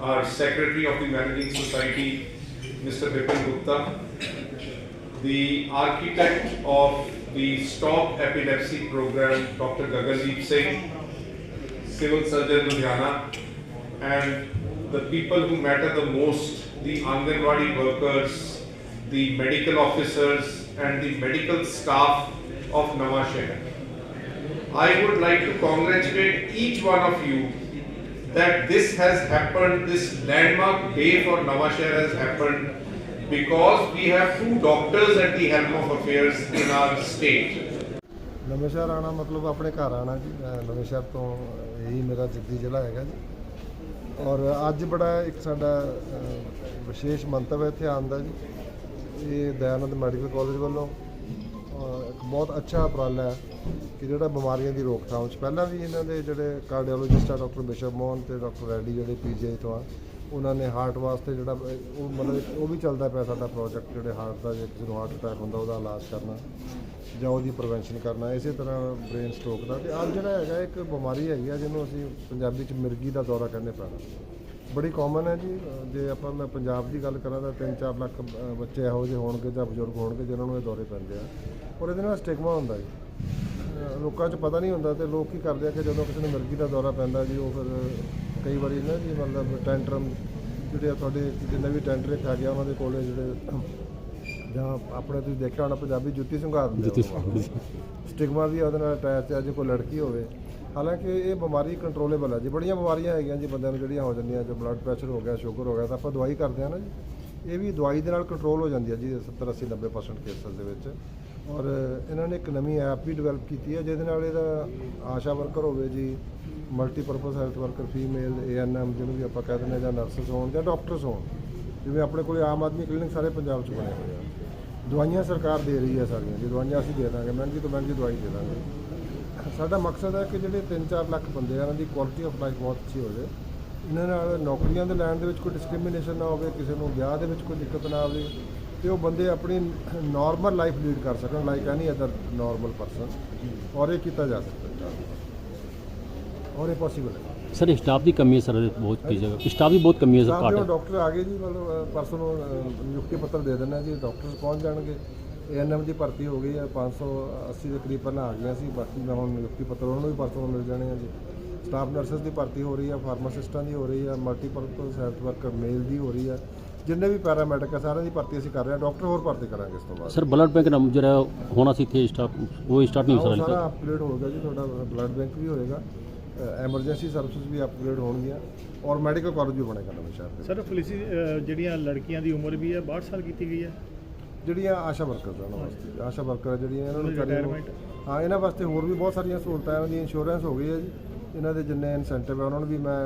our Secretary of the Managing Society, Mr. Vipin Gupta, the architect of the Stop Epilepsy Program, Dr. Gagandeep Singh, Civil Surgeon Ludhiana, and the people who matter the most, the Anganwadi workers, the medical officers, and the medical staff of Nawashehar. I would like to congratulate each one of you that this has happened, this landmark day for Nawashehar has happened because we have two doctors at the helm of affairs in our state. ਨਵੇਂ ਸ਼ਹਿਰ ਆਣਾ ਮਤਲਬ ਆਪਣੇ ਘਰ ਆਣਾ ਜੀ ਮੈਂ ਨਵੇਂ ਸ਼ਹਿਰ ਤੋਂ ਇਹੀ ਮੇਰਾ ਜੱਦੀ ਜ਼ਿਲ੍ਹਾ ਹੈਗਾ ਜੀ ਔਰ ਅੱਜ ਬੜਾ ਇੱਕ ਸਾਡਾ ਅ, ਵਿਸ਼ੇਸ਼ ਮੰਤਵ ਹੈ ਇੱਥੇ ਆਉਣ ਦਾ ਜੀ ਇਹ ਦਇਆਨੰਦ ਮੈਡੀਕਲ ਕਾਲਜ ਵੱਲੋਂ ਅ, ਇੱਕ ਬਹੁਤ ਅੱਛਾ ਉਪਰਾਲਾ ਹੈ ਕਿ ਜਿਹੜਾ ਬਿਮਾਰੀਆਂ ਦੀ ਰੋਕਥਾਮ ਚ, ਪਹਿਲਾਂ ਵੀ ਇਹਨਾਂ ਦੇ ਜਿਹੜੇ ਕਾਰਡੀਓਲੋਜਿਸਟ ਆ ਡਾਕਟਰ ਬਿਸ਼ਪ ਮੋਹਨ ਤੇ ਡਾਕਟਰ ਰੈਡੀ ਜਿਹੜੇ ਪੀਜੀਆਈ ਤੋਂ ਆ, ਉਹਨਾਂ ਨੇ ਹਾਰਟ ਵਾਸਤੇ ਜਿਹੜਾ, ਉਹ ਮਤਲਬ ਉਹ ਵੀ ਚੱਲਦਾ ਪਿਆ ਸਾਡਾ ਪ੍ਰੋਜੈਕਟ ਜਿਹੜੇ ਹਾਰਟ ਦਾ, ਜੇ ਕਿਸੇ ਨੂੰ ਹਾਰਟ ਅਟੈਕ ਹੁੰਦਾ, ਉਹਦਾ ਇਲਾਜ ਕਰਨਾ ਜਾਂ ਉਹਦੀ ਪ੍ਰੀਵੈਂਸ਼ਨ ਕਰਨਾ, ਇਸੇ ਤਰ੍ਹਾਂ ਬ੍ਰੇਨ ਸਟ੍ਰੋਕ ਦਾ। ਤੇ ਅੱਜ ਜਿਹੜਾ ਹੈਗਾ, ਇੱਕ ਬਿਮਾਰੀ ਹੈਗੀ ਆ, ਜਿਹਨੂੰ ਅਸੀਂ ਪੰਜਾਬੀ ਚ ਮਿਰਗੀ ਦਾ ਦੌਰਾ ਕਹਿੰਦੇ ਪੈਣਾ। ਬੜੀ ਕਾਮਨ ਹੈ ਜੀ। ਜੇ ਆਪਾਂ ਮੈਂ ਪੰਜਾਬ ਦੀ ਗੱਲ ਕਰਾਂ ਤਾਂ 3-4 ਲੱਖ ਬੱਚੇ ਇਹੋ ਜਿਹੇ ਹੋਣਗੇ ਜਾਂ ਬਜ਼ੁਰਗ ਹੋਣਗੇ ਜਿਨ੍ਹਾਂ ਨੂੰ ਇਹ ਦੌਰੇ ਪੈਂਦੇ ਆ। ਔਰ ਇਹਦੇ ਨਾਲ ਸਟਿਗਮਾ ਹੁੰਦਾ ਜੀ। ਲੋਕਾਂ 'ਚ ਪਤਾ ਨਹੀਂ ਹੁੰਦਾ ਤੇ ਲੋਕ ਕੀ ਕਰਦੇ ਆ ਕਿ ਜਦੋਂ ਕਿਸੇ ਨੂੰ ਮਿਰਗੀ ਦਾ ਦੌਰਾ ਪੈਂਦਾ ਜੀ, ਉਹ ਫਿਰ ਕਈ ਵਾਰੀ ਨਾ ਜੀ ਮਤਲਬ ਟੈਂਟਰਮ ਜਿਹੜੇ ਆ ਤੁਹਾਡੇ ਜਿੰਨੇ ਵੀ ਟੈਂਟਰ ਖਾ ਗਿਆ ਉਹਨਾਂ ਦੇ ਕੋਲੇ ਜਿਹੜੇ ਜਾਂ ਆਪਣੇ ਤੁਸੀਂ ਦੇਖਿਆ ਹੋਣਾ ਪੰਜਾਬੀ ਜੁੱਤੀ ਸੰਘਾਰ ਦਿੰਦੇ ਜੁੱਤੀ ਸਟਿਗਮਾ ਵੀ ਉਹਦੇ ਨਾਲ ਅਟੈਚ ਹੈ ਜੇ ਕੋਈ ਲੜਕੀ ਹੋਵੇ। ਹਾਲਾਂਕਿ ਇਹ ਬਿਮਾਰੀ ਕੰਟਰੋਲੇਬਲ ਹੈ ਜੀ। ਬੜੀਆਂ ਬਿਮਾਰੀਆਂ ਹੈਗੀਆਂ ਜੀ ਬੰਦਿਆਂ ਨੂੰ ਜਿਹੜੀਆਂ ਹੋ ਜਾਂਦੀਆਂ ਜੋ ਬਲੱਡ ਪ੍ਰੈਸ਼ਰ ਹੋ ਗਿਆ ਸ਼ੂਗਰ ਹੋ ਗਿਆ ਤਾਂ ਆਪਾਂ ਦਵਾਈ ਕਰਦੇ ਆ ਨਾ ਜੀ। ਇਹ ਵੀ ਦਵਾਈ ਦੇ ਨਾਲ ਕੰਟਰੋਲ ਹੋ ਜਾਂਦੀ ਹੈ ਜੀ 70 80 90% ਕੇਸਸ ਦੇ ਵਿੱਚ। ਔਰ ਇਹਨਾਂ ਨੇ ਇੱਕ ਨਵੀਂ ਐਪ ਵੀ ਡਿਵੈਲਪ ਕੀਤੀ ਹੈ ਜਿਹਦੇ ਨਾਲ ਇਹਦਾ ਆਸ਼ਾ ਵਰਕਰ ਹੋਵੇ ਜੀ multipurpose health worker female ANM ਜਿਹਨੂੰ ਵੀ ਆਪਾਂ ਕਹਿ ਦਿੰਦੇ ਜਾਂ ਨਰਸਸ ਹੋਣ ਜਾਂ ਡਾਕਟਰਸ ਹੋਣ। ਜਿਵੇਂ ਆਪਣੇ ਕੋਲੇ ਆਮ ਆਦਮੀ ਕਲੀਨਿਕ ਸਾਰੇ ਪੰਜਾਬ 'ਚ ਬਣੇ ਹੋਏ ਆ। ਦਵਾਈਆਂ ਸਰਕਾਰ ਦੇ ਰਹੀ ਹੈ ਸਾਰੀਆਂ ਜੀ, ਦਵਾਈਆਂ ਅਸੀਂ ਦੇ ਦਾਂਗੇ, ਮਹਿੰਗੀ ਤੋਂ ਮਹਿੰਗੀ ਦਵਾਈ ਦੇ ਦਾਂਗੇ। ਸਾਡਾ ਮਕਸਦ ਹੈ ਕਿ ਜਿਹੜੇ 3-4 ਲੱਖ ਬੰਦੇ ਆ ਉਹਨਾਂ ਦੀ ਕੁਆਲਿਟੀ ਆਫ ਲਾਈਫ ਬਹੁਤ ਅੱਛੀ ਹੋ ਜਾਵੇ ਇਹਨਾਂ ਨਾਲ ਨੌਕਰੀਆਂ ਦੇ ਲੈਣ ਦੇ ਵਿੱਚ ਕੋਈ ਡਿਸਕ੍ਰਿਮੀਨੇਸ਼ਨ ਨਾ ਹੋਵੇ, ਕਿਸੇ ਨੂੰ ਵਿਆਹ ਦੇ ਵਿੱਚ ਕੋਈ ਦਿੱਕਤ ਨਾ ਆਵੇ, ਤੇ ਉਹ ਬੰਦੇ ਆਪਣੀ ਨਾਰਮਲ ਲਾਈਫ ਲੀਡ ਕਰ ਸਕਣ like any other normal person ਔਰ ਇਹ ਕੀਤਾ ਜਾ ਸਕਦਾ। ਔਰ ਇਹ ਪੋਸੀਬਲ ਹੈ। ਸਰ ਸਟਾਫ ਦੀ ਕਮੀ ਹੈ ਸਰ ਬਹੁਤ ਕਈ ਜਗ੍ਹਾ ਸਟਾਫ ਵੀ ਬਹੁਤ ਕਮੀ ਹੈ ਸਰ ਘਾਟ ਡਾਕਟਰ ਆ ਗਏ ਜੀ ਮਤਲਬ ਪਰਸੋਂ ਨੂੰ ਨਿਯੁਕਤੀ ਪੱਤਰ ਦੇ ਦੇਣਾ ਜੀ ਡਾਕਟਰਸ ਪਹੁੰਚ ਜਾਣਗੇ। ਏਐਨਐਮ ਦੀ ਭਰਤੀ ਹੋ ਗਈ ਹੈ 580 ਦੇ ਕਰੀਬ ਪਹਿਲਾਂ ਆ ਗਈਆਂ ਸੀ ਬਾਕੀ ਮੈਂ ਹੁਣ ਨਿਯੁਕਤੀ ਪੱਤਰ ਉਹਨਾਂ ਨੂੰ ਵੀ ਪਰਸੋਂ ਮਿਲ ਜਾਣੇ ਆ ਜੀ। ਸਟਾਫ ਨਰਸਸ ਦੀ ਭਰਤੀ ਹੋ ਰਹੀ ਹੈ ਫਾਰਮਾਸਿਸਟਾਂ ਦੀ ਹੋ ਰਹੀ ਹੈ ਮਲਟੀਪਰਪਸ ਹੈਲਥ ਵਰਕਰ ਮੇਲ ਦੀ ਹੋ ਰਹੀ ਹੈ। ਜਿੰਨੇ ਵੀ ਪੈਰਾਮੈਡਿਕ ਆ ਸਾਰਿਆਂ ਦੀ ਭਰਤੀ ਅਸੀਂ ਕਰ ਰਹੇ ਹਾਂ ਡਾਕਟਰ ਹੋਰ ਭਰਤੀ ਕਰਾਂਗੇ ਇਸ ਤੋਂ ਬਾਅਦ। ਸਰ ਬਲੱਡ ਬੈਂਕ ਨਾਮ ਜਿਹੜਾ ਹੋਣਾ ਸੀ ਇੱਥੇ ਸਟਾਫ ਉਹ ਸਟਾਰਟ ਨਹੀਂ ਹੋ ਰਿਹਾ ਸਾਰਾ ਅਪਗ੍ਰੇਡ ਹੋਗਾ ਜੀ ਤੁਹਾਡਾ ਬਲੱਡ ਬੈਂਕ ਵੀ ਹੋਏਗਾ। ਐਮਰਜੈਂਸੀ ਸਰਵਿਸਿਜ਼ ਵੀ ਅਪਗ੍ਰੇਡ ਹੋਣਗੀਆਂ ਔਰ ਮੈਡੀਕਲ ਕਾਲਜ ਵੀ ਬਣੇਗਾ ਨਵੇਂ ਸ਼ਹਿਰ ਦੇ ਸਰ ਪੁਲਿਸ ਜਿਹੜੀਆਂ ਲੜਕੀਆਂ ਦੀ ਉਮਰ ਵੀ ਹੈ 62 ਸਾਲ ਕੀਤੀ ਗਈ ਹੈ? ਜਿਹੜੀਆਂ ਆਸ਼ਾ ਵਰਕਰ ਉਹਨਾਂ ਵਾਸਤੇ। ਆਸ਼ਾ ਵਰਕਰ ਜਿਹੜੀਆਂ ਇਹਨਾਂ ਨੂੰ retirement? ਹਾਂ ਇਹਨਾਂ ਵਾਸਤੇ ਹੋਰ ਵੀ ਬਹੁਤ ਸਾਰੀਆਂ ਸਹੂਲਤਾਂ ਇਹਨਾਂ ਦੀ ਇੰਸ਼ੋਰੈਂਸ ਹੋ ਗਈ ਹੈ ਜੀ। ਇਹਨਾਂ ਦੇ ਜਿੰਨੇ ਇਨਸੈਂਟਿਵ ਹੈ ਉਹਨਾਂ ਨੂੰ ਵੀ ਮੈਂ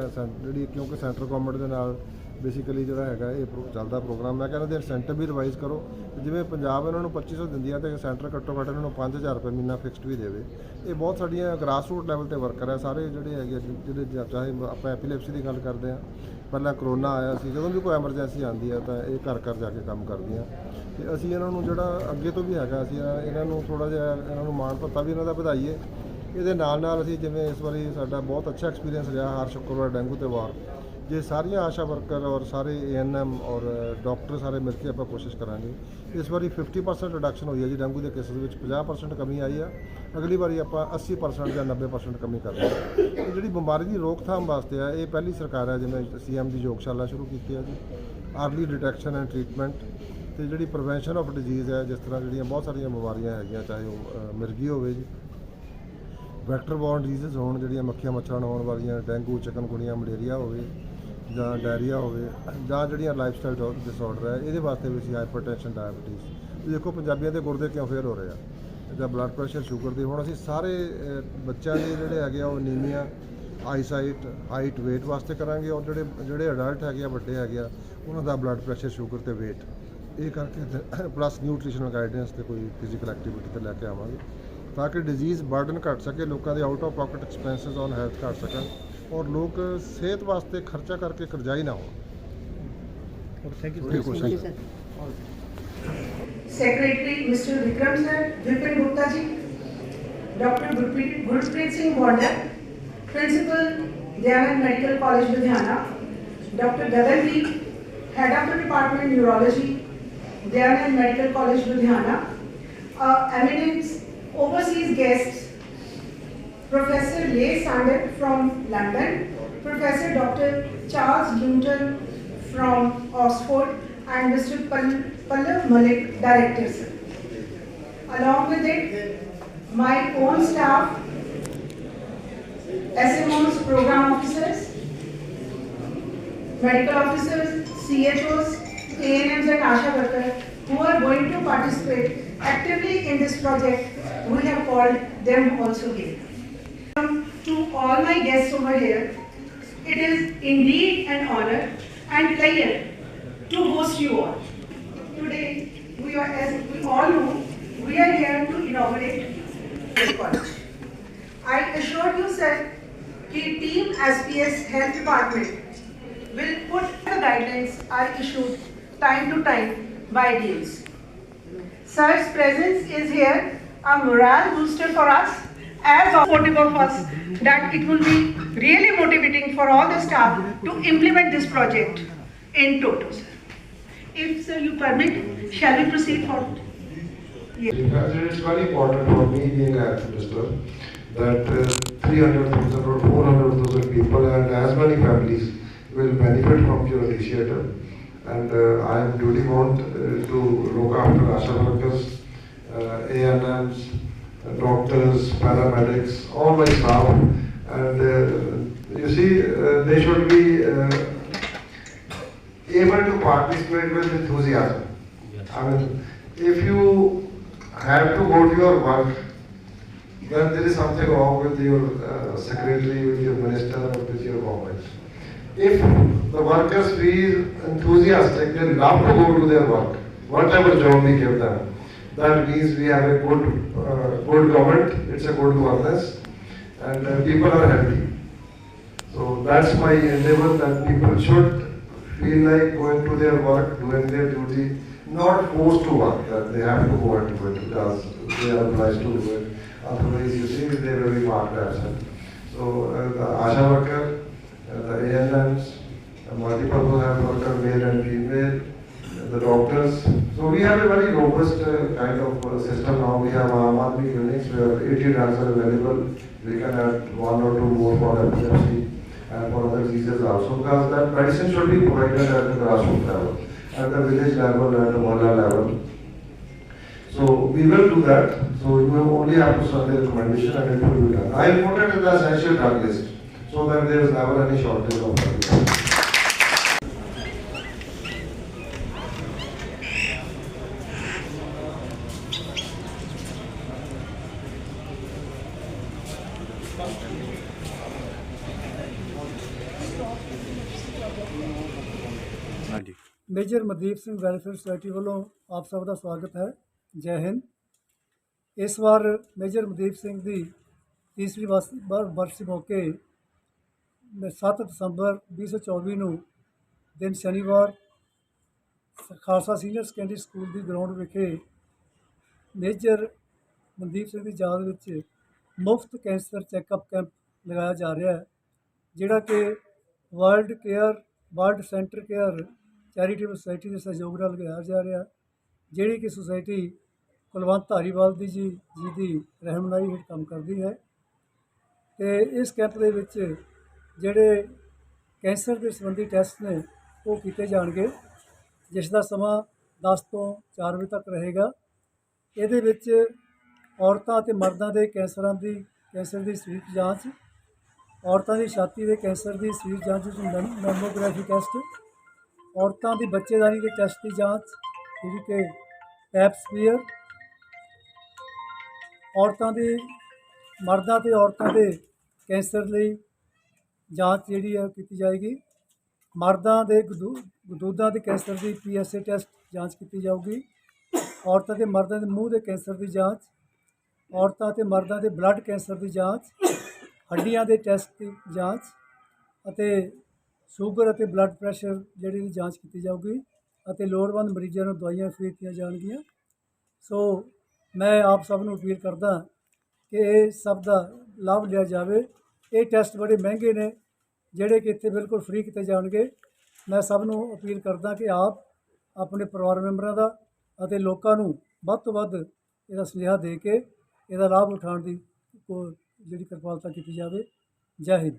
ਜਿਹੜੀ ਕਿਉਂਕਿ ਸੈਂਟਰ ਗਵਰਨਮੈਂਟ ਦੇ ਨਾਲ ਬੇਸਿਕਲੀ ਜਿਹੜਾ ਹੈਗਾ ਇਹ ਪ੍ਰੋ- ਚੱਲਦਾ ਪ੍ਰੋਗਰਾਮ। ਮੈਂ ਕਹਿੰਦਾ ਦੇ ਇਨਸੈਂਟਿਵ ਵੀ ਰਿਵਾਈਜ਼ ਕਰੋ। ਜਿਵੇਂ ਪੰਜਾਬ ਇਹਨਾਂ ਨੂੰ 2500 ਦਿੰਦੀ ਹੈ ਤੇ ਸੈਂਟਰ ਘੱਟੋ ਘੱਟ ਇਹਨਾਂ ਨੂੰ 5000 ਰੁਪਏ ਮਹੀਨਾ ਫਿਕਸਡ ਵੀ ਦੇਵੇ। ਇਹ ਬਹੁਤ ਸਾਡੀਆਂ ਗ੍ਰਾਸ ਰੂਟ ਲੈਵਲ ਤੇ ਵਰਕਰ ਹੈ ਸਾਰੇ ਜਿਹੜੇ ਹੈਗੇ ਜਿਹੜੇ ਚਾਹੇ ਆਪਾਂ ਐਪੀਲੈਪਸੀ ਦੀ ਗੱਲ ਕਰਦੇ ਹਾਂ ਪਹਿਲਾਂ ਕਰੋਨਾ ਆਇਆ ਸੀ, ਜਦੋਂ ਵੀ ਕੋਈ ਐਮਰਜੈਂਸੀ ਆਉਂਦੀ ਹੈ ਤਾਂ ਇਹ ਘਰ ਘਰ ਜਾ ਕੇ ਕੰਮ ਕਰਦੀਆਂ। ਤੇ ਅਸੀਂ ਇਹਨਾਂ ਨੂੰ ਜਿਹੜਾ ਅੱਗੇ ਤੋਂ ਵੀ ਹੈਗਾ, ਅਸੀਂ ਇਹਨਾਂ ਨੂੰ ਥੋੜਾ ਜਿਹਾ ਇਹਨਾਂ ਨੂੰ ਮਾਣ ਭੱਤਾ ਵੀ ਇਹਨਾਂ ਦਾ ਵਧਾਈਏ। ਇਹਦੇ ਨਾਲ ਨਾਲ ਅਸੀਂ ਜਿਵੇਂ ਇਸ ਵਾਰੀ ਸਾਡਾ ਬਹੁਤ ਅੱਛਾ ਐਕਸਪੀਰੀਅੰਸ ਰਿਹਾ ਹਰ ਸ਼ੁੱਕਰਵਾਰ ਡੈਂਗੂ ਤੇ ਵਾਰ ਜੇ ਸਾਰੀਆਂ ਆਸ਼ਾ ਵਰਕਰ ਔਰ ਸਾਰੇ ਏਐਨਐਮ ਔਰ ਡਾਕਟਰ ਸਾਰੇ ਮਿਲ ਕੇ ਆਪਾਂ ਕੋਸ਼ਿਸ਼ ਕਰਾਂਗੇ। ਇਸ ਵਾਰੀ 50% ਰਿਡਕਸ਼ਨ ਹੋਈ ਹੈ ਜੀ, ਡੈਂਗੂ ਦੇ ਕੇਸਿਸ ਵਿੱਚ 50% ਕਮੀ ਆਈ ਆ। ਅਗਲੀ ਵਾਰੀ ਆਪਾਂ 80% ਜਾਂ 90% ਕਮੀ ਕਰਾਂਗੇ ਇਹ ਜਿਹੜੀ ਬਿਮਾਰੀ ਦੀ ਰੋਕਥਾਮ ਵਾਸਤੇ ਆ, ਇਹ ਪਹਿਲੀ ਸਰਕਾਰ ਹੈ ਜਿਵੇਂ ਸੀਐਮ ਦੀ ਯੋਗਸ਼ਾਲਾ ਸ਼ੁਰੂ ਕੀਤੀ ਹੈ ਜੀ। ਅਰਲੀ ਡਿਟੈਕਸ਼ਨ ਐਂਡ ਟ੍ਰੀਟਮੈਂਟ ਤੇ ਜਿਹੜੀ ਪ੍ਰੀਵੈਂਸ਼ਨ ਆਫ ਡਿਜ਼ੀਜ਼ ਹੈ ਜਿਸ ਤਰ੍ਹਾਂ ਜਿਹੜੀਆਂ ਬਹੁਤ ਸਾਰੀਆਂ ਬਿਮਾਰੀਆਂ ਹੈਗੀਆਂ, ਚਾਹੇ ਉਹ ਮਿਰਗੀ ਹੋਵੇ ਜੀ। ਵੈਕਟਰ ਬੋਰਨ ਡਿਜ਼ੀਜ਼ ਹੋਣ, ਜਿਹੜੀਆਂ ਮੱਖੀਆਂ ਮੱਛਰਾਂ ਨਾਲ ਹੋਣ ਵਾਲੀਆਂ, ਡੇਂਗੂ ਚਿਕਨਗੁਨੀਆ ਮਲੇਰੀਆ ਹੋਵੇ। ਜਾਂ ਡਾਇਰੀਆ ਹੋਵੇ ਜਾਂ ਜਿਹੜੀਆਂ ਲਾਈਫ ਲਾਈਫਸਟਾਈਲ ਡਿਸਆਰਡਰ ਹੈ, ਇਹਦੇ ਵਾਸਤੇ ਵੀ ਅਸੀਂ ਹਾਈਪਰਟੈਂਸ਼ਨ ਡਾਇਬੀਟੀਜ਼ ਦੇਖੋ, ਪੰਜਾਬੀਆਂ ਦੇ ਗੁਰਦੇ ਕਿਉਂ ਫੇਲ ਹੋ ਰਹੇ ਆ? ਜਾਂ ਬਲੱਡ ਪ੍ਰੈਸ਼ਰ ਸ਼ੂਗਰ ਦੇ। ਹੁਣ ਅਸੀਂ ਸਾਰੇ ਬੱਚਿਆਂ ਦੇ ਜਿਹੜੇ ਹੈਗੇ ਆ, ਉਹ ਨੀਮੀਆ ਆਈਸਾਈਟ ਹਾਈਟ weight ਵਾਸਤੇ ਕਰਾਂਗੇ। ਔਰ ਜਿਹੜੇ ਜਿਹੜੇ ਅਡਲਟ ਹੈਗੇ ਆ, ਵੱਡੇ ਹੈਗੇ ਆ, ਉਹਨਾਂ ਦਾ ਬਲੱਡ ਪ੍ਰੈਸ਼ਰ ਸ਼ੂਗਰ ਤੇ weight ਇਹ ਕਰਕੇ ਪਲੱਸ ਨਿਊਟ੍ਰੀਸ਼ਨਲ ਗਾਈਡੈਂਸ ਤੇ ਕੋਈ ਫਿਜ਼ੀਕਲ ਐਕਟੀਵਿਟੀ ਤੇ ਲੈ ਕੇ ਆਵਾਂਗੇ, ਤਾਂ ਕਿ ਡਿਜ਼ੀਜ਼ ਬਰਡਨ ਘਟ ਸਕੇ, ਲੋਕਾਂ ਦੇ out of pocket expenses on health ਘਟ ਸਕਣ। ਔਰ ਲੋਕ ਸਿਹਤ ਵਾਸਤੇ ਖਰਚਾ ਕਰਕੇ ਕਰਜ਼ਾਈ ਨਾ ਹੋਣ ਔਰ ਥੈਂਕ ਯੂ ਥੋੜ੍ਹੀ ਕੋਸ਼ਿਸ਼ Secretary Mr. Vikram sir, Vipin Gupta ji, Dr. Gurpreet Gurpreet Singh Bonda, Principal Dayanand Medical College Ludhiana, Dr. Gagan Deep, Head of the Department Neurology, Dayanand Medical College Ludhiana, Professor Leigh Sander from London, Professor Dr. Charles Newton from Oxford, and Mr. Pal- Pallav Malik, Director, sir. Along with it, my own staff, SMOs, program officers, medical officers, CHOs, ANMs and ASHA workers who are going to participate actively in this project, we have called them also here. To all my guests over here, it is indeed an honor and pleasure to host you all. Today, we are, as we all know, we are here to inaugurate this college. I assure you, sir, the team SPS Health Department will put the guidelines are issued time to time by DMs. Sir's presence is here a morale booster for us as of us that it will be really motivating for all the staff to implement this project in total. sir. If sir you permit, shall we proceed forward? Because it's very important for me being a minister that uh, 300,000 or 400,000 people and as many families will benefit from your initiative. And uh, I am duty bound uh, to look after ASHA workers, uh, ANMs, doctors, paramedics, all my staff. And uh, you see, uh, they should be uh, able to participate with enthusiasm. I mean, if you have to go to your work, then there is something wrong with your uh, secretary, with your minister, or with your government. If the workers feel enthusiastic, they love to go to their work, whatever job we give them, that means we have a good, uh, good government, it's a good governance, and uh, people are happy. So that's my endeavor that people should feel like going to their work, doing their duty, not forced to work, that they have to go and do it because they are obliged to do it. Otherwise, you see, they will be marked absent. So uh, the ASHA worker, uh, the ANMs, the multiple worker, male and female, the doctors. So we have a very robust uh, kind of uh, system now. We have Aadmi clinics where 80 drugs are available. We can add one or two more for epilepsy and for other diseases also because that medicine should be provided at the grassroots level, at the village level, at the mohalla level. So we will do that. So you will only have to send the recommendation and it will be done. I put it in the essential drug list so that there is never any shortage of drugs. Major Mandeep Singh welfare society ਵੱਲੋਂ ਆਪ ਸਭ ਦਾ ਸਵਾਗਤ ਹੈ। ਜੈ ਹਿੰਦ। ਇਸ ਵਾਰ ਮੇਜਰ ਮਨਦੀਪ ਸਿੰਘ ਦੀ ਤੀਸਰੀ ਵਸ- ਬਰ- ਬਰਸੀ ਮੌਕੇ ਮੈਂ 7 ਦਸੰਬਰ 2024 ਨੂੰ ਦਿਨ ਸ਼ਨੀਵਾਰ ਖਾਲਸਾ ਸੀਨੀਅਰ ਸੈਕੰਡਰੀ ਸਕੂਲ ਦੀ ਗਰਾਊਂਡ ਵਿਖੇ ਮੇਜਰ ਮਨਦੀਪ ਸਿੰਘ ਦੀ ਯਾਦ ਵਿੱਚ ਮੁਫਤ ਕੈਂਸਰ ਚੈੱਕਅਪ ਕੈਂਪ ਲਗਾਇਆ ਜਾ ਰਿਹਾ ਹੈ, ਜਿਹੜਾ ਕਿ world care, world centre care charitable society ਦੇ ਸਹਿਯੋਗ ਨਾਲ ਲਗਾਇਆ ਜਾ ਰਿਹਾ। ਜਿਹੜੀ ਕਿ ਸੁਸਾਇਟੀ ਕੁਲਵੰਤ ਧਾਰੀਵਾਲ ਦੀ ਜੀ ਜੀ ਦੀ ਰਹਿਨੁਮਾਈ ਹੇਠ ਕੰਮ ਕਰਦੀ ਹੈ। ਤੇ ਇਸ ਕੈਂਪ ਦੇ ਵਿੱਚ ਜਿਹੜੇ ਕੈਂਸਰ ਦੇ ਸੰਬੰਧੀ ਟੈਸਟ ਨੇ, ਉਹ ਕੀਤੇ ਜਾਣਗੇ, ਜਿਸ ਦਾ ਸਮਾਂ 10 ਤੋਂ 4 ਵਜੇ ਤੱਕ ਰਹੇਗਾ। ਇਹਦੇ ਵਿੱਚ ਔਰਤਾਂ ਅਤੇ ਮਰਦਾਂ ਦੇ ਕੈਂਸਰਾਂ ਦੀ, ਕੈਂਸਰ ਦੀ ਸਰੀਰਕ ਜਾਂਚ, ਔਰਤਾਂ ਦੀ ਛਾਤੀ ਦੇ ਕੈਂਸਰ ਦੀ ਸਰੀਰ ਜਾਂਚ ਵਿੱਚ ਮੈਮੋਗ੍ਰਾਫੀ ਟੈਸਟ ਔਰਤਾਂ ਦੀ ਬੱਚੇਦਾਰੀ ਦੇ ਟੈਸਟ ਦੀ ਜਾਂਚ, ਜਿਹੜੀ ਕਿ ਪੈਪਸਮੀਅਰ ਔਰਤਾਂ ਦੇ, ਮਰਦਾਂ ਤੇ ਔਰਤਾਂ ਦੇ ਕੈਂਸਰ ਲਈ ਜਾਂਚ ਜਿਹੜੀ ਹੈ ਕੀਤੀ ਜਾਏਗੀ। ਮਰਦਾਂ ਦੇ ਗਦੂ- ਗਦੂਦਾਂ ਦੇ ਕੈਂਸਰ ਦੀ ਪੀਐਸਏ ਟੈਸਟ ਜਾਂਚ ਕੀਤੀ ਜਾਊਗੀ। ਔਰਤਾਂ ਤੇ ਮਰਦਾਂ ਦੇ ਮੂੰਹ ਦੇ ਕੈਂਸਰ ਦੀ ਜਾਂਚ, ਔਰਤਾਂ ਤੇ ਮਰਦਾਂ ਦੇ ਬਲੱਡ ਕੈਂਸਰ ਦੀ ਜਾਂਚ, ਹੱਡੀਆਂ ਦੇ ਟੈਸਟ ਦੀ ਜਾਂਚ ਅਤੇ ਸ਼ੂਗਰ ਅਤੇ ਬਲੱਡ ਪ੍ਰੈਸ਼ਰ ਜਿਹੜੀ ਦੀ ਜਾਂਚ ਕੀਤੀ ਜਾਊਗੀ ਅਤੇ ਲੋੜਵੰਦ ਮਰੀਜ਼ਾਂ ਨੂੰ ਦਵਾਈਆਂ ਫ੍ਰੀ ਦਿੱਤੀਆਂ ਜਾਣਗੀਆਂ। ਸੋ ਮੈਂ ਆਪ ਸਭ ਨੂੰ ਅਪੀਲ ਕਰਦਾ ਕਿ ਇਹ ਸਭ ਦਾ ਲਾਭ ਲਿਆ ਜਾਵੇ। ਇਹ ਟੈਸਟ ਬੜੇ ਮਹਿੰਗੇ ਨੇ, ਜਿਹੜੇ ਕਿ ਇੱਥੇ ਬਿਲਕੁਲ ਫ੍ਰੀ ਕੀਤੇ ਜਾਣਗੇ। ਮੈਂ ਸਭ ਨੂੰ ਅਪੀਲ ਕਰਦਾ ਕਿ ਆਪ ਆਪਣੇ ਪਰਿਵਾਰ ਮੈਂਬਰਾਂ ਦਾ ਅਤੇ ਲੋਕਾਂ ਨੂੰ ਵੱਧ ਤੋਂ ਵੱਧ ਇਹਦਾ ਸੁਨੇਹਾ ਦੇ ਕੇ ਇਹਦਾ ਲਾਭ ਉਠਾਉਣ ਦੀ ਕੋ ਜਿਹੜੀ ਕਿਰਪਾਲਤਾ ਕੀਤੀ ਜਾਵੇ। ਜੈ ਹਿੰਦ।